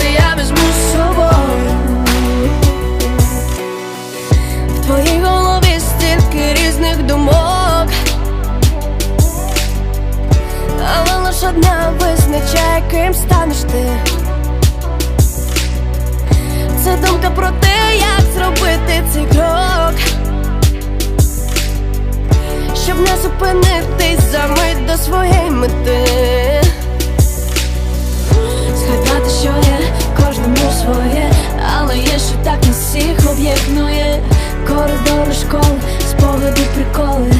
це я візьму з собою. В твоїй голові стільки різних думок. Але лиш одна визначає, ким станеш ти. Це думка про те, як зробити цей крок, щоб не зупинитись за мить об'єднує. Коридори школи, спогади, приколи,